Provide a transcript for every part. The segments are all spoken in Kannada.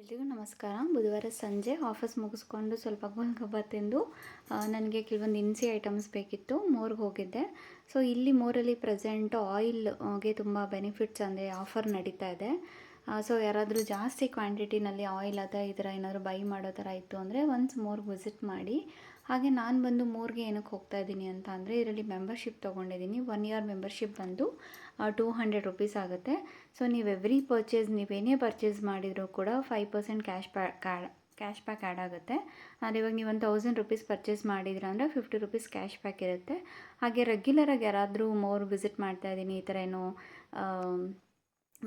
ಎಲ್ರಿಗೂ ನಮಸ್ಕಾರ. ಬುಧವಾರ ಸಂಜೆ ಆಫೀಸ್ ಮುಗಿಸ್ಕೊಂಡು ಸ್ವಲ್ಪ ಗೋಲ್ಗಬ್ಬ ತಿಂದು ನನಗೆ ಕೆಲವೊಂದು ಇನ್ಸಿ ಐಟಮ್ಸ್ ಬೇಕಿತ್ತು ಮೋರ್ಗೆ ಹೋಗಿದ್ದೆ. ಸೊ ಇಲ್ಲಿ ಮೋರಲ್ಲಿ ಪ್ರೆಸೆಂಟ್ ಆಯಿಲ್ಗೆ ತುಂಬ ಬೆನಿಫಿಟ್ಸ್ ಅಂದರೆ ಆಫರ್ ನಡೀತಾ ಇದೆ. ಸೊ ಯಾರಾದರೂ ಜಾಸ್ತಿ ಕ್ವಾಂಟಿಟಿನಲ್ಲಿ ಆಯಿಲ್ ಅಥವಾ ಈ ಥರ ಏನಾದರೂ ಬೈ ಮಾಡೋ ಥರ ಇತ್ತು ಅಂದರೆ ಒನ್ಸ್ ಮೋರ್ಗೆ ವಿಸಿಟ್ ಮಾಡಿ ಹಾಗೆ ನಾನು ಬಂದು ಮೋರ್ಗೆ ಏನಕ್ಕೆ ಹೋಗ್ತಾ ಇದ್ದೀನಿ ಅಂತ ಅಂದರೆ ಇದರಲ್ಲಿ ಮೆಂಬರ್ಶಿಪ್ ತೊಗೊಂಡಿದ್ದೀನಿ. ಒನ್ ಇಯರ್ ಮೆಂಬರ್ಶಿಪ್ ಬಂದು ಟೂ ಹಂಡ್ರೆಡ್ ರುಪೀಸ್ ಆಗುತ್ತೆ. ಸೊ ನೀವು ಎವ್ರಿ ಪರ್ಚೇಸ್ ನೀವೇನೇ ಪರ್ಚೇಸ್ ಮಾಡಿದರೂ ಕೂಡ five percent cash back cash back add ಆಗುತ್ತೆ. ಆದರೆ ಇವಾಗ ನೀವು ಒಂದು ತೌಸಂಡ್ ರುಪೀಸ್ ಪರ್ಚೇಸ್ ಮಾಡಿದ್ರೆ ಅಂದರೆ ಫಿಫ್ಟಿ ರುಪೀಸ್ ಕ್ಯಾಶ್ ಬ್ಯಾಕ್ ಇರುತ್ತೆ. ಹಾಗೆ ರೆಗ್ಯುಲರಾಗಿ ಯಾರಾದರೂ ಮೋರ್ ವಿಸಿಟ್ ಮಾಡ್ತಾ ಇದ್ದೀನಿ, ಈ ಥರ ಏನೋ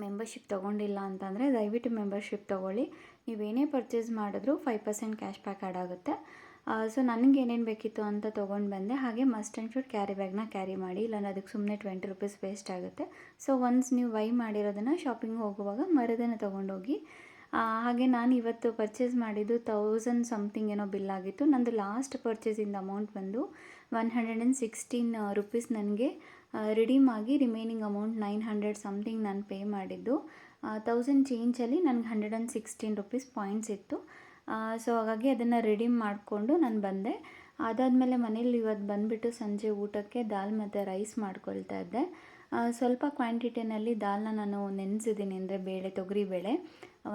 ಮೆಂಬರ್ಶಿಪ್ ತೊಗೊಂಡಿಲ್ಲ ಅಂತಂದರೆ ದಯವಿಟ್ಟು ಮೆಂಬರ್ಶಿಪ್ ತೊಗೊಳ್ಳಿ. ನೀವೇನೇ ಪರ್ಚೇಸ್ ಮಾಡಿದ್ರೂ five percent cash back add ಆಗುತ್ತೆ. ಸೊ ನನಗೆ ಏನೇನು ಬೇಕಿತ್ತು ಅಂತ ತೊಗೊಂಡು ಬಂದೆ. ಹಾಗೆ ಮಸ್ಟ್ ಆ್ಯಂಡ್ ಶುಡ್ ಕ್ಯಾರಿ ಬ್ಯಾಗ್ನ ಕ್ಯಾರಿ ಮಾಡಿ ಇಲ್ಲ ಅದಕ್ಕೆ ಸುಮ್ಮನೆ ಟ್ವೆಂಟಿ ರುಪೀಸ್ ವೇಸ್ಟ್ ಆಗುತ್ತೆ. ಸೊ ಒನ್ಸ್ ನೀವು ವೈ ಮಾಡಿರೋದನ್ನು ಶಾಪಿಂಗ್ ಹೋಗುವಾಗ ಮರದನ್ನು ತೊಗೊಂಡೋಗಿ ಹಾಗೆ ನಾನು ಇವತ್ತು ಪರ್ಚೇಸ್ ಮಾಡಿದ್ದು ತೌಸಂಡ್ ಸಮಥಿಂಗ್ ಏನೋ ಬಿಲ್ ಆಗಿತ್ತು. ನಂದು ಲಾಸ್ಟ್ ಪರ್ಚೇಸಿಂದ ಅಮೌಂಟ್ ಬಂದು one hundred and sixteen rupees ನನಗೆ ರಿಡೀಮ್ ಆಗಿ remaining amount nine hundred something ನಾನು ಪೇ ಮಾಡಿದ್ದು. ತೌಸಂಡ್ ಚೇಂಜಲ್ಲಿ ನನಗೆ hundred and sixteen rupees points ಇತ್ತು. ಸೊ ಹಾಗಾಗಿ ಅದನ್ನು ರೆಡಿ ಮಾಡಿಕೊಂಡು ನಾನು ಬಂದೆ. ಅದಾದಮೇಲೆ ಮನೇಲಿ ಇವತ್ತು ಬಂದುಬಿಟ್ಟು ಸಂಜೆ ಊಟಕ್ಕೆ ದಾಲ್ ಮತ್ತು ರೈಸ್ ಮಾಡ್ಕೊಳ್ತಾ ಇದ್ದೆ. ಸ್ವಲ್ಪ ಕ್ವಾಂಟಿಟಿನಲ್ಲಿ ದಾಲ್ನ ನಾನು ನೆನೆಸಿದ್ದೀನಿ ಅಂದರೆ ಬೇಳೆ, ತೊಗರಿ ಬೇಳೆ.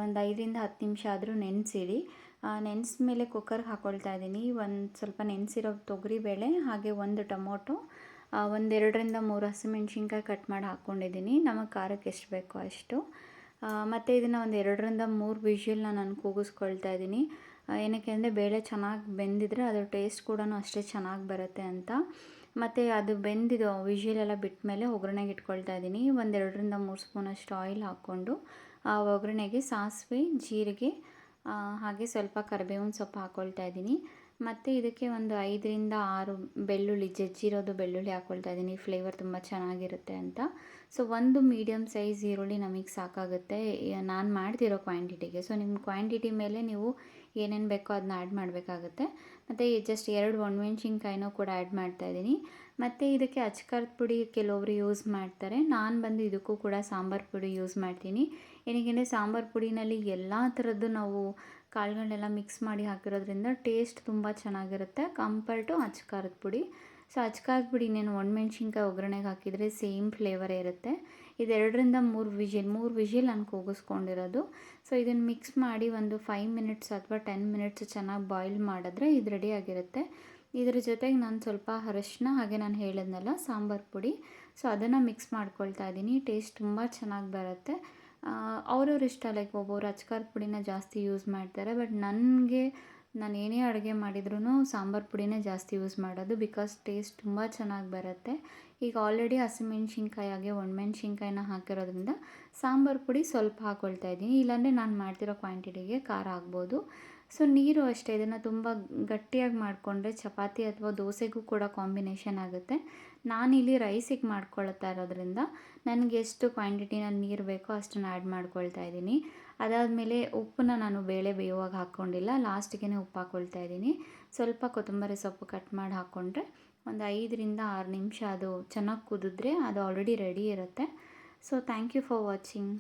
ಒಂದು ಐದರಿಂದ ಹತ್ತು ನಿಮಿಷ ಆದರೂ ನೆನೆಸಿಡಿ. ನೆನೆಸಿದ ಮೇಲೆ ಕುಕ್ಕರ್ಗೆ ಹಾಕ್ಕೊಳ್ತಾ ಇದ್ದೀನಿ. ಒಂದು ಸ್ವಲ್ಪ ನೆನೆಸಿರೋ ತೊಗರಿ ಬೇಳೆ, ಹಾಗೆ ಒಂದು ಟೊಮೊಟೊ ಒಂದೆರಡರಿಂದ ಮೂರು ಹಸಿಮೆಣ್ಸಿನ್ಕಾಯಿ ಕಟ್ ಮಾಡಿ ಹಾಕ್ಕೊಂಡಿದ್ದೀನಿ ನಮಗೆ ಖಾರಕ್ಕೆ ಎಷ್ಟು ಬೇಕೋ ಅಷ್ಟು. ಮತ್ತು ಇದನ್ನು ಒಂದು ಎರಡರಿಂದ ಮೂರು ವಿಷಲ್ನ ನಾನು ಕೂಗಿಸ್ಕೊಳ್ತಾ ಇದ್ದೀನಿ ಏನಕ್ಕೆ ಅಂದರೆ ಬೇಳೆ ಚೆನ್ನಾಗಿ ಬೆಂದಿದ್ರೆ ಅದರ ಟೇಸ್ಟ್ ಕೂಡ ಅಷ್ಟೇ ಚೆನ್ನಾಗಿ ಬರುತ್ತೆ ಅಂತ. ಮತ್ತು ಅದು ಬೆಂದಿದ್ದು ವಿಷಲ್ ಎಲ್ಲ ಬಿಟ್ಟ ಮೇಲೆ ಒಗ್ಗರಣೆಗೆ ಇಟ್ಕೊಳ್ತಾ ಇದ್ದೀನಿ ಒಂದೆರಡರಿಂದ ಮೂರು ಸ್ಪೂನಷ್ಟು ಆಯಿಲ್ ಹಾಕ್ಕೊಂಡು, ಆ, ಒಗ್ಗರಣೆಗೆ ಸಾಸಿವೆ, ಜೀರಿಗೆ ಹಾಗೆ ಸ್ವಲ್ಪ ಕರಿಬೇವಿನ ಸೊಪ್ಪು ಹಾಕ್ಕೊಳ್ತಾ ಇದ್ದೀನಿ ಮತ್ತು ಇದಕ್ಕೆ ಒಂದು ಐದರಿಂದ ಆರು ಬೆಳ್ಳುಳ್ಳಿ, ಜಜ್ಜಿರೋದು ಬೆಳ್ಳುಳ್ಳಿ ಹಾಕ್ಕೊಳ್ತಾ ಇದ್ದೀನಿ. ಫ್ಲೇವರ್ ತುಂಬ ಚೆನ್ನಾಗಿರುತ್ತೆ ಅಂತ. ಸೊ ಒಂದು ಮೀಡಿಯಮ್ ಸೈಜ್ ಈರುಳ್ಳಿ ನಮಗೆ ಸಾಕಾಗುತ್ತೆ. ನಾನು ಮಾಡ್ತಿರೋ ಕ್ವಾಂಟಿಟಿಗೆ ಸೊ ನಿಮ್ಮ ಕ್ವಾಂಟಿಟಿ ಮೇಲೆ ನೀವು ಏನೇನು ಬೇಕೋ ಅದನ್ನ ಆ್ಯಡ್ ಮಾಡಬೇಕಾಗುತ್ತೆ. ಮತ್ತು ಜಸ್ಟ್ ಎರಡು ಒಣಮೆಣ್ಸಿನ್ಕಾಯಿನೂ ಕೂಡ ಆ್ಯಡ್ ಮಾಡ್ತಾಯಿದ್ದೀನಿ ಮತ್ತು ಇದಕ್ಕೆ ಅಚ್ಕಾರದ ಪುಡಿ ಕೆಲವರು ಯೂಸ್ ಮಾಡ್ತಾರೆ. ನಾನು ಬಂದು ಇದಕ್ಕೂ ಕೂಡ ಸಾಂಬಾರು ಪುಡಿ ಯೂಸ್ ಮಾಡ್ತೀನಿ. ಏನಕ್ಕೆ ಸಾಂಬಾರು ಪುಡಿನಲ್ಲಿ ಎಲ್ಲ ಥರದ್ದು ನಾವು ಕಾಳುಗಳನ್ನೆಲ್ಲ ಮಿಕ್ಸ್ ಮಾಡಿ ಹಾಕಿರೋದ್ರಿಂದ ಟೇಸ್ಟ್ ತುಂಬ ಚೆನ್ನಾಗಿರುತ್ತೆ. ಕಂಪೇರ್ ಟು ಅಚ್ಕಾರದ ಪುಡಿ. ಸೊ ಹಚ್ಕಾಕ್ಬಿಡಿ ನೀನು ಒಣ ಒಣಮೆಣ್ಸಿನ್ಕಾಯಿ ಒಗ್ಗರಣೆಗೆ ಹಾಕಿದರೆ ಸೇಮ್ ಫ್ಲೇವರೇ ಇರುತ್ತೆ. ಇದೆರಡರಿಂದ ಮೂರು ವಿಜಿಲ್ ಮೂರು ವಿಜಿಲ್ ನಾನು ಕೂಗಿಸ್ಕೊಂಡಿರೋದು. ಸೊ ಇದನ್ನು ಮಿಕ್ಸ್ ಮಾಡಿ ಒಂದು ಫೈವ್ ಮಿನಿಟ್ಸ್ ಅಥವಾ ಟೆನ್ ಮಿನಿಟ್ಸ್ ಚೆನ್ನಾಗಿ ಬಾಯ್ಲ್ ಮಾಡಿದ್ರೆ ಇದು ರೆಡಿಯಾಗಿರುತ್ತೆ ಇದ್ರ ಜೊತೆಗೆ ನಾನು ಸ್ವಲ್ಪ ಅರಶಿನ ಹಾಗೆ ನಾನು ಹೇಳಿದ್ನಲ್ಲ, ಸಾಂಬಾರು ಪುಡಿ. ಸೊ ಅದನ್ನು ಮಿಕ್ಸ್ ಮಾಡ್ಕೊಳ್ತಾ ಇದ್ದೀನಿ ಟೇಸ್ಟ್ ತುಂಬ ಚೆನ್ನಾಗಿ ಬರುತ್ತೆ. ಅವ್ರವ್ರ ಇಷ್ಟ, ಲೈಕ್ ಒಬ್ಬೊಬ್ರು ಅಚ್ಕಾರ ಪುಡಿನ ಜಾಸ್ತಿ ಯೂಸ್ ಮಾಡ್ತಾರೆ, ಬಟ್ ನನಗೆ ನಾನು ಏನೇ ಅಡುಗೆ ಮಾಡಿದ್ರೂ ಸಾಂಬಾರು ಪುಡಿನೇ ಜಾಸ್ತಿ ಯೂಸ್ ಮಾಡೋದು ಬಿಕಾಸ್ ಟೇಸ್ಟ್ ತುಂಬ ಚೆನ್ನಾಗಿ ಬರುತ್ತೆ. ಈಗ ಆಲ್ರೆಡಿ ಹಸಿಮೆಣ್ಸಿನ್ಕಾಯಿ ಹಾಗೆ ಒಣಮೆಣ್ಸಿನ್ಕಾಯಿನ ಹಾಕಿರೋದ್ರಿಂದ ಸಾಂಬಾರು ಪುಡಿ ಸ್ವಲ್ಪ ಹಾಕ್ಕೊಳ್ತಾ ಇದ್ದೀನಿ. ಇಲ್ಲಾಂದರೆ ನಾನು ಮಾಡ್ತಿರೋ ಕ್ವಾಂಟಿಟಿಗೆ ಖಾರ ಆಗ್ಬೋದು. ಸೊ ನೀರು ಅಷ್ಟೇ. ಇದನ್ನು ತುಂಬ ಗಟ್ಟಿಯಾಗಿ ಮಾಡಿಕೊಂಡ್ರೆ ಚಪಾತಿ ಅಥವಾ ದೋಸೆಗೂ ಕೂಡ ಕಾಂಬಿನೇಷನ್ ಆಗುತ್ತೆ. ನಾನು ಇಲ್ಲಿ ರೈಸಿಗೆ ಮಾಡ್ಕೊಳ್ತಾ ಇರೋದ್ರಿಂದ ನನಗೆ ಎಷ್ಟು ಕ್ವಾಂಟಿಟಿನಲ್ಲಿ ನೀರು ಬೇಕೋ ಅಷ್ಟನ್ನು ಆ್ಯಡ್ ಮಾಡ್ಕೊಳ್ತಾ ಇದ್ದೀನಿ. ಅದಾದಮೇಲೆ ಉಪ್ಪನ್ನ ನಾನು ಬೇಳೆ ಬೇಯುವಾಗ ಹಾಕ್ಕೊಂಡಿಲ್ಲ ಲಾಸ್ಟಿಗೆ ಉಪ್ಪು ಹಾಕ್ಕೊಳ್ತಾ ಇದ್ದೀನಿ. ಸ್ವಲ್ಪ ಕೊತ್ತಂಬರಿ ಸೊಪ್ಪು ಕಟ್ ಮಾಡಿ ಹಾಕ್ಕೊಂಡ್ರೆ ಒಂದು ಐದರಿಂದ ಆರು ನಿಮಿಷ ಅದು ಚೆನ್ನಾಗಿ ಕುದಿದ್ರೆ ಅದು ಆಲ್ರೆಡಿ ರೆಡಿ ಇರುತ್ತೆ. So thank you for watching